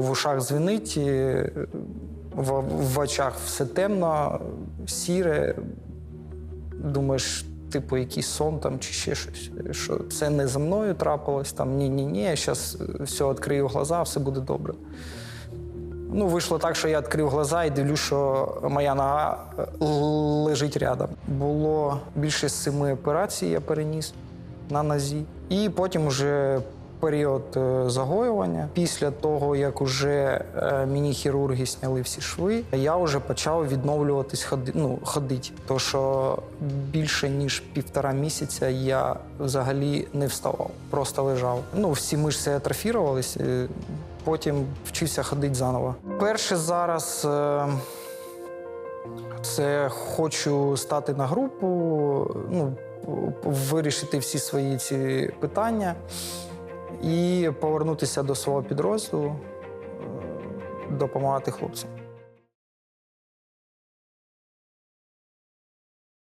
В ушах дзвенить, і в, в очах все темно, сіре. Думаєш, типу, якийсь сон там чи ще щось. Що це не за мною трапилось, там ні-ні-ні, я зараз все відкрию глаза, все буде добре. Ну, вийшло так, що я відкрив глаза і дивлюсь, що моя нога е, лежить рядом. Було більше семи операцій, я переніс на нозі. І потім вже період е, загоювання. Після того, як вже е, мені хірурги зняли всі шви, я вже почав відновлюватись ходи, ну, ходити. То що більше ніж півтора місяця я взагалі не вставав, просто лежав. Ну, всі мишці атрофірувались. е, Потім вчився ходити заново. Перше зараз це хочу стати на групу, ну, вирішити всі свої ці питання і повернутися до свого підрозділу, е, допомагати хлопцям.